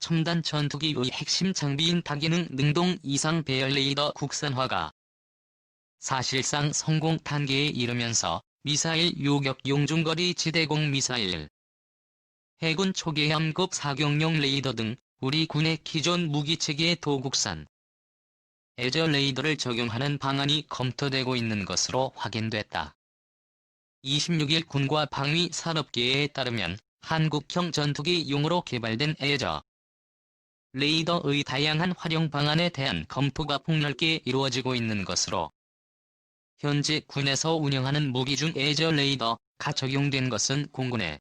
첨단 전투기의 핵심 장비인 다기능 능동 이상 배열 레이더 국산화가 사실상 성공 단계에 이르면서 미사일 요격 용 중거리 지대공 미사일, 해군 초계함급 사격용 레이더 등 우리 군의 기존 무기체계의 도국산 에저 레이더를 적용하는 방안이 검토되고 있는 것으로 확인됐다. 26일 군과 방위 산업계에 따르면 한국형 전투기 용으로 개발된 에저 레이더의 다양한 활용 방안에 대한 검토가 폭넓게 이루어지고 있는 것으로 현재 군에서 운영하는 무기 중 에저 레이더가 적용된 것은 공군의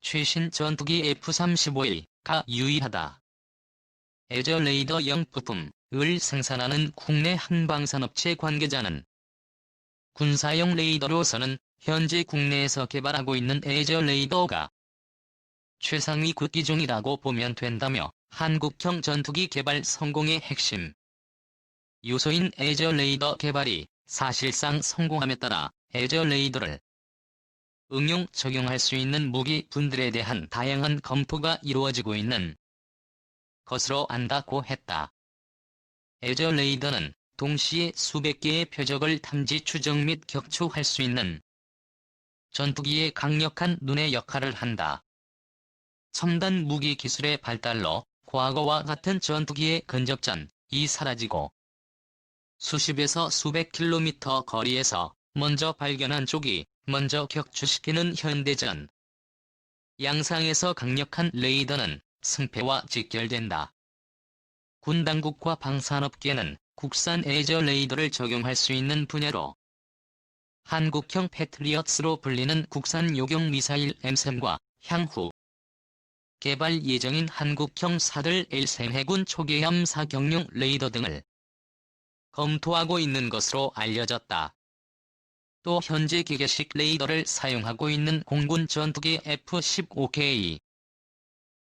최신 전투기 F-35가 유일하다. 에저 레이더형 부품을 생산하는 국내 한방산업체 관계자는 군사용 레이더로서는 현재 국내에서 개발하고 있는 에저 레이더가 최상위 국기종이라고 보면 된다며 한국형 전투기 개발 성공의 핵심 요소인 에저 레이더 개발이 사실상 성공함에 따라 에저 레이더를 응용 적용할 수 있는 무기 분들에 대한 다양한 검토가 이루어지고 있는 것으로 안다고 했다. 에저 레이더는 동시에 수백 개의 표적을 탐지 추정 및 격추할 수 있는 전투기의 강력한 눈의 역할을 한다. 첨단 무기 기술의 발달로 과거와 같은 전투기의 근접전이 사라지고 수십에서 수백 킬로미터 거리에서 먼저 발견한 쪽이 먼저 격추시키는 현대전. 양상에서 강력한 레이더는 승패와 직결된다. 군 당국과 방산업계는 국산 에저 레이더를 적용할 수 있는 분야로 한국형 패트리어트로 불리는 국산 요격 미사일 M3과 향후 개발 예정인 한국형 사들 L3 해군 초계함 사격용 레이더 등을 검토하고 있는 것으로 알려졌다. 또 현재 기계식 레이더를 사용하고 있는 공군 전투기 F-15K,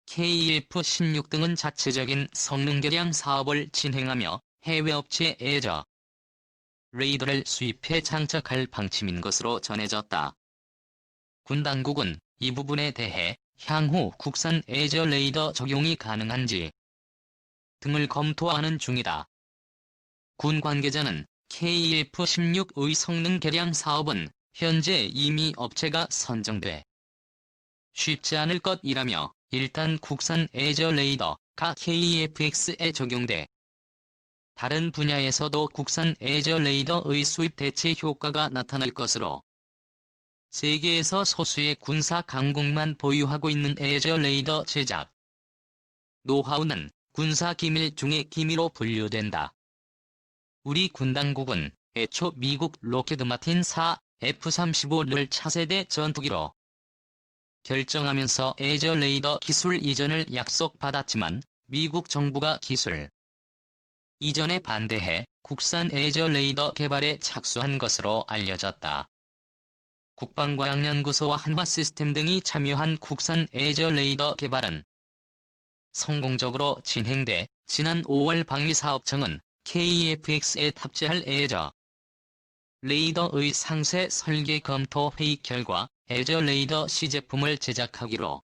KF-16 등은 자체적인 성능 개량 사업을 진행하며 해외 업체 에저 레이더를 수입해 장착할 방침인 것으로 전해졌다. 군 당국은 이 부분에 대해 향후 국산 에저 레이더 적용이 가능한지 등을 검토하는 중이다. 군 관계자는 KF-16의 성능 개량 사업은 현재 이미 업체가 선정돼 쉽지 않을 것이라며 일단 국산 에저 레이더가 KF-X에 적용돼 다른 분야에서도 국산 에저 레이더의 수입 대체 효과가 나타날 것으로 세계에서 소수의 군사 강국만 보유하고 있는 에저 레이더 제작 노하우는 군사 기밀 중의 기밀로 분류된다. 우리 군 당국은 애초 미국 로켓드 마틴 4 F-35를 차세대 전투기로 결정하면서 에저 레이더 기술 이전을 약속받았지만 미국 정부가 기술 이전에 반대해 국산 에저 레이더 개발에 착수한 것으로 알려졌다. 국방과학연구소와 한화시스템 등이 참여한 국산 에저 레이더 개발은 성공적으로 진행돼 지난 5월 방위사업청은 KFX에 탑재할 에저 레이더의 상세 설계 검토 회의 결과 에저 레이더 시제품을 제작하기로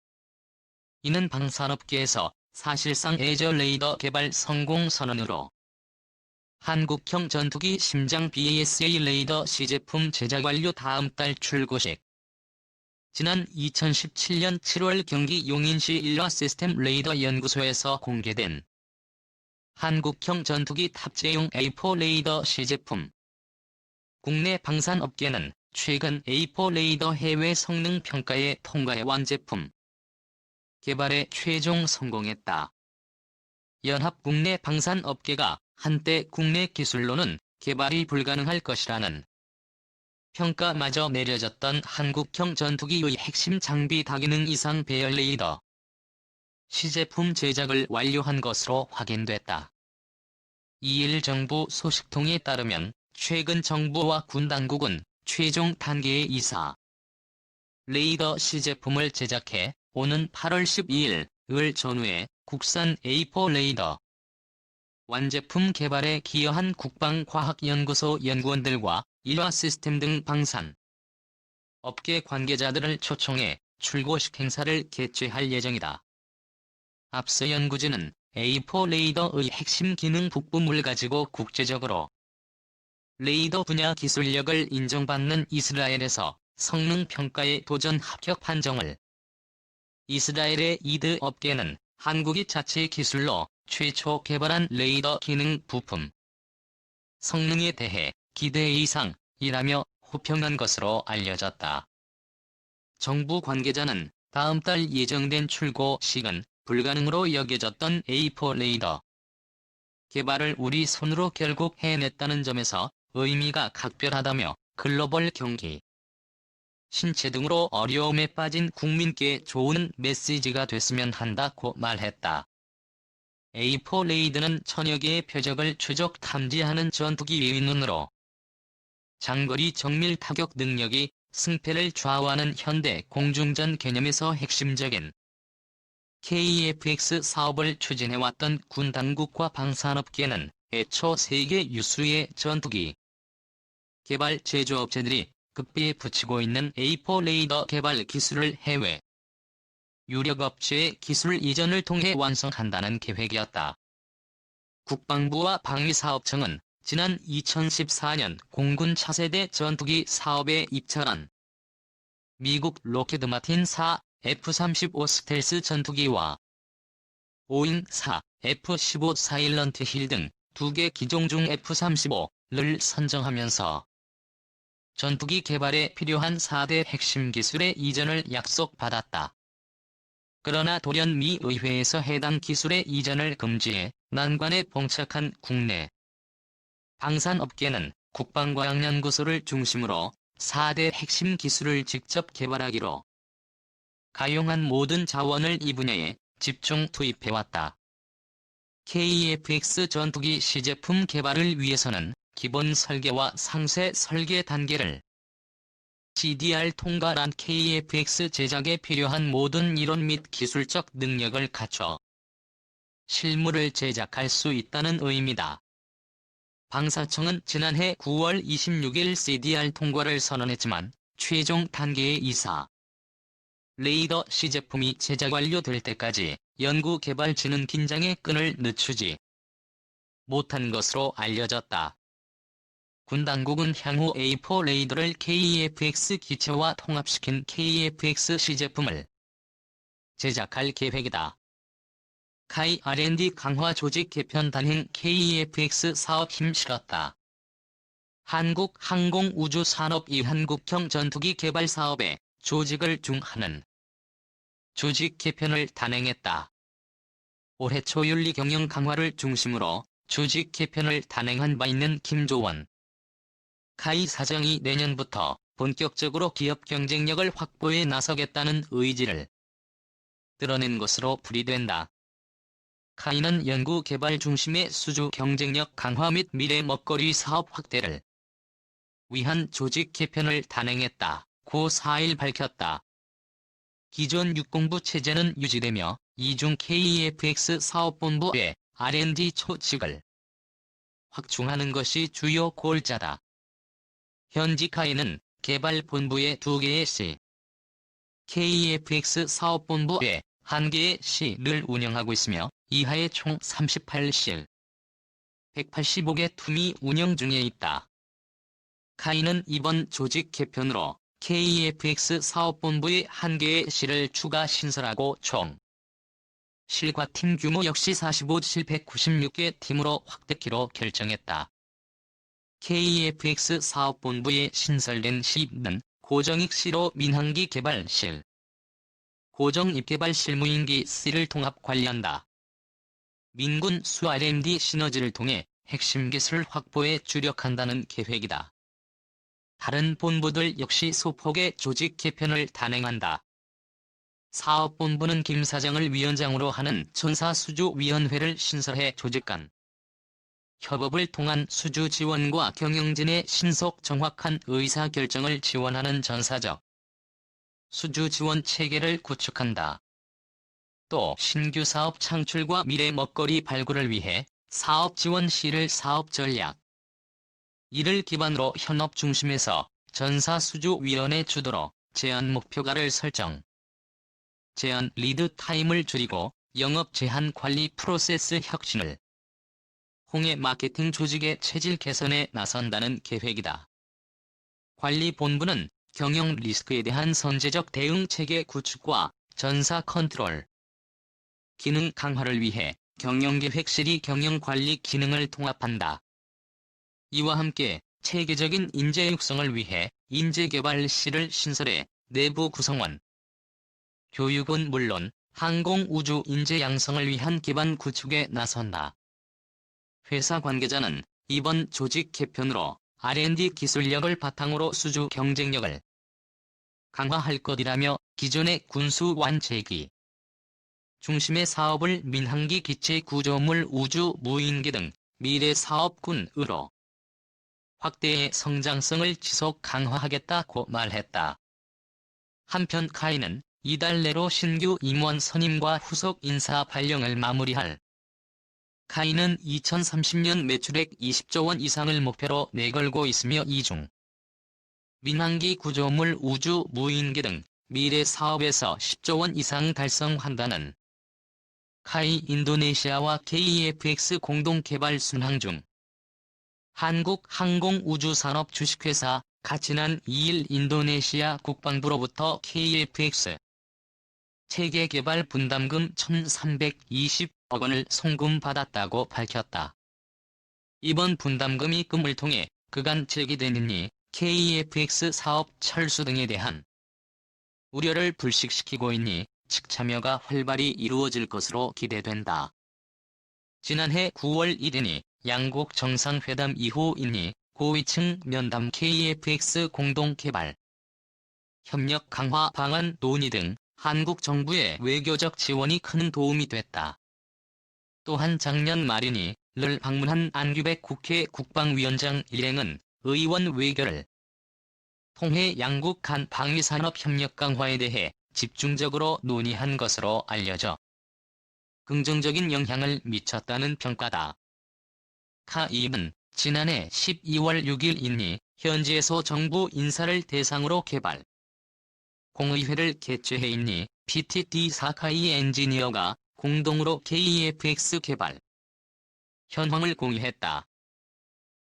이는 방산업계에서 사실상 에저 레이더 개발 성공 선언으로 한국형 전투기 심장 BASA 레이더 시제품 제작 완료 다음 달 출고식 지난 2017년 7월 경기 용인시 일화 시스템 레이더 연구소에서 공개된 한국형 전투기 탑재용 A4 레이더 시제품. 국내 방산업계는 최근 A4 레이더 해외 성능 평가에 통과해 완제품 개발에 최종 성공했다. 연합 국내 방산업계가 한때 국내 기술로는 개발이 불가능할 것이라는 평가마저 내려졌던 한국형 전투기의 핵심 장비 다기능 이상 배열 레이더 시제품 제작을 완료한 것으로 확인됐다. 이일 정부 소식통에 따르면 최근 정부와 군 당국은 최종 단계의 이사 레이더 시제품을 제작해 오는 8월 12일 을 전후해 국산 A4 레이더 완제품 개발에 기여한 국방과학연구소 연구원들과 일화 시스템 등 방산 업계 관계자들을 초청해 출고식 행사를 개최할 예정이다. 앞서 연구진은 A4 레이더의 핵심 기능 부품을 가지고 국제적으로 레이더 분야 기술력을 인정받는 이스라엘에서 성능 평가에 도전 합격 판정을 이스라엘의 이드 업계는 한국이 자체 기술로 최초 개발한 레이더 기능 부품 성능에 대해 기대 이상이라며 호평한 것으로 알려졌다. 정부 관계자는 다음 달 예정된 출고식은 불가능으로 여겨졌던 A4 레이더 개발을 우리 손으로 결국 해냈다는 점에서 의미가 각별하다며 글로벌 경기, 신체 등으로 어려움에 빠진 국민께 좋은 메시지가 됐으면 한다고 말했다. A4 레이드는 천여 개의 표적을 추적 탐지하는 전투기의 눈으로 장거리 정밀 타격 능력이 승패를 좌우하는 현대 공중전 개념에서 핵심적인 KFX 사업을 추진해왔던 군 당국과 방산업계는 애초 세계 유수의 전투기 개발 제조업체들이 급비에 붙이고 있는 A4 레이더 개발 기술을 해외 유력업체의 기술 이전을 통해 완성한다는 계획이었다. 국방부와 방위사업청은 지난 2014년 공군 차세대 전투기 사업에 입찰한 미국 로켓드 마틴 4 F-35 스텔스 전투기와 오잉 4 F-15 사일런트 힐 등 두 개 기종 중 F-35를 선정하면서 전투기 개발에 필요한 4대 핵심 기술의 이전을 약속받았다. 그러나 돌연 미 의회에서 해당 기술의 이전을 금지해 난관에 봉착한 국내 방산업계는 국방과학연구소를 중심으로 4대 핵심 기술을 직접 개발하기로 가용한 모든 자원을 이 분야에 집중 투입해왔다. KFX 전투기 시제품 개발을 위해서는 기본 설계와 상세 설계 단계를 CDR 통과란 KFX 제작에 필요한 모든 이론 및 기술적 능력을 갖춰 실물을 제작할 수 있다는 의미다. 방사청은 지난해 9월 26일 CDR 통과를 선언했지만 최종 단계의 이사 레이더 시제품이 제작 완료될 때까지 연구 개발진은 긴장의 끈을 늦추지 못한 것으로 알려졌다. 군 당국은 향후 A4 레이더를 KFX 기체와 통합시킨 KFX 시제품을 제작할 계획이다. 카이 R&D 강화 조직 개편 단행 KFX 사업 힘 실었다. 한국항공우주산업 이 한국형 전투기 개발 사업에 조직을 중하는 조직 개편을 단행했다. 올해 초 윤리 경영 강화를 중심으로 조직 개편을 단행한 바 있는 김조원 카이 사장이 내년부터 본격적으로 기업 경쟁력을 확보해 나서겠다는 의지를 드러낸 것으로 풀이된다. 카이는 연구 개발 중심의 수주 경쟁력 강화 및 미래 먹거리 사업 확대를 위한 조직 개편을 단행했다. 고 4일 밝혔다. 기존 육공부 체제는 유지되며 이중 KEFX 사업본부의 R&D 초직을 확충하는 것이 주요 골자다. 현지 카이는 개발본부의 두 개의 C, KEFX 사업본부의 한 개의 C를 운영하고 있으며 이하의 총 38실, 185개 툼이 운영 중에 있다. 카이는 이번 조직 개편으로 KEFX 사업본부의 한 개의 실을 추가 신설하고 총 실과 팀 규모 역시 45실 196개 팀으로 확대키로 결정했다. KEFX 사업본부에 신설된 시는 고정익 시로 민항기 개발실, 고정입개발 실무인기 C를 통합 관리한다. 민군 수 R&D 시너지를 통해 핵심 기술 확보에 주력한다는 계획이다. 다른 본부들 역시 소폭의 조직 개편을 단행한다. 사업본부는 김 사장을 위원장으로 하는 전사수주위원회를 신설해 조직 간 협업을 통한 수주 지원과 경영진의 신속 정확한 의사결정을 지원하는 전사적 수주 지원 체계를 구축한다. 또 신규 사업 창출과 미래 먹거리 발굴을 위해 사업 지원 시를 사업 전략 이를 기반으로 현업 중심에서 전사 수주위원회 주도로 제한 목표가를 설정. 제한 리드 타임을 줄이고 영업 제한 관리 프로세스 혁신을 홍해 마케팅 조직의 체질 개선에 나선다는 계획이다. 관리본부는 경영 리스크에 대한 선제적 대응 체계 구축과 전사 컨트롤, 기능 강화를 위해 경영계획실이 경영관리 기능을 통합한다. 이와 함께 체계적인 인재 육성을 위해 인재개발실을 신설해 내부 구성원, 교육은 물론 항공우주 인재 양성을 위한 기반 구축에 나선다. 회사 관계자는 이번 조직 개편으로 R&D 기술력을 바탕으로 수주 경쟁력을 강화할 것이라며 기존의 군수 완체기 중심의 사업을 민항기 기체 구조물 우주 무인기 등 미래 사업군으로 확대해 성장성을 지속 강화하겠다고 말했다. 한편 카이는 이달 내로 신규 임원 선임과 후속 인사 발령을 마무리할 카이는 2030년 매출액 20조 원 이상을 목표로 내걸고 있으며 이중 민항기 구조물 우주 무인기 등 미래 사업에서 10조 원 이상 달성한다는 카이 인도네시아와 KEFX 공동 개발 순항 중 한국항공우주산업 주식회사 가 지난 2일 인도네시아 국방부로부터 KFX 체계 개발 분담금 1,320 억 원을 송금받았다고 밝혔다. 이번 분담금이 금을 통해 그간 제기되느니 KFX 사업 철수 등에 대한 우려를 불식시키고 있니 측 참여가 활발히 이루어질 것으로 기대된다. 지난해 9월 1일이 양국 정상회담 이후이니 고위층 면담 KFX 공동 개발 협력 강화 방안 논의 등 한국 정부의 외교적 지원이 큰 도움이 됐다. 또한 작년 말이니 를 방문한 안규백 국회 국방위원장 일행은 의원 외교를 통해 양국 간 방위산업 협력 강화에 대해 집중적으로 논의한 것으로 알려져 긍정적인 영향을 미쳤다는 평가다. 카이는 지난해 12월 6일이니 현지에서 정부 인사를 대상으로 개발 공의회를 개최해 있니 PTT 사카이 엔지니어가 공동으로 KEFX 개발 현황을 공유했다.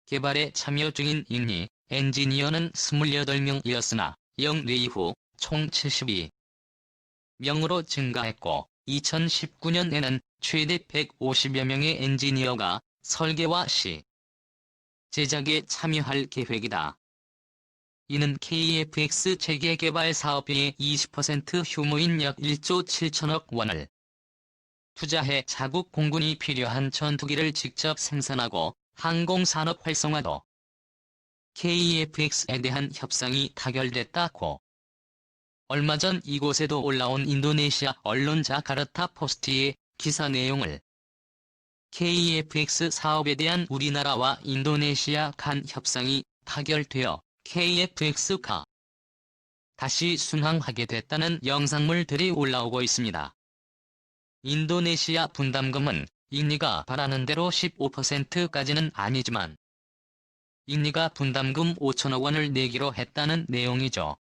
개발에 참여 중인 인니 엔지니어는 28명이었으나 영내 이후 총 72명으로 증가했고 2019년에는 최대 150여 명의 엔지니어가 설계와 시 제작에 참여할 계획이다. 이는 KFX 체계 개발 사업비의 20% 휴무인 약 1조 7천억 원을 투자해 자국 공군이 필요한 전투기를 직접 생산하고 항공산업 활성화도 KFX에 대한 협상이 타결됐다고. 얼마 전 이곳에도 올라온 인도네시아 언론 자카르타 포스트의 기사 내용을 KFX 사업에 대한 우리나라와 인도네시아 간 협상이 타결되어 KFX가 다시 순항하게 됐다는 영상물들이 올라오고 있습니다. 인도네시아 분담금은 인니가 바라는 대로 15%까지는 아니지만 인니가 분담금 5천억 원을 내기로 했다는 내용이죠.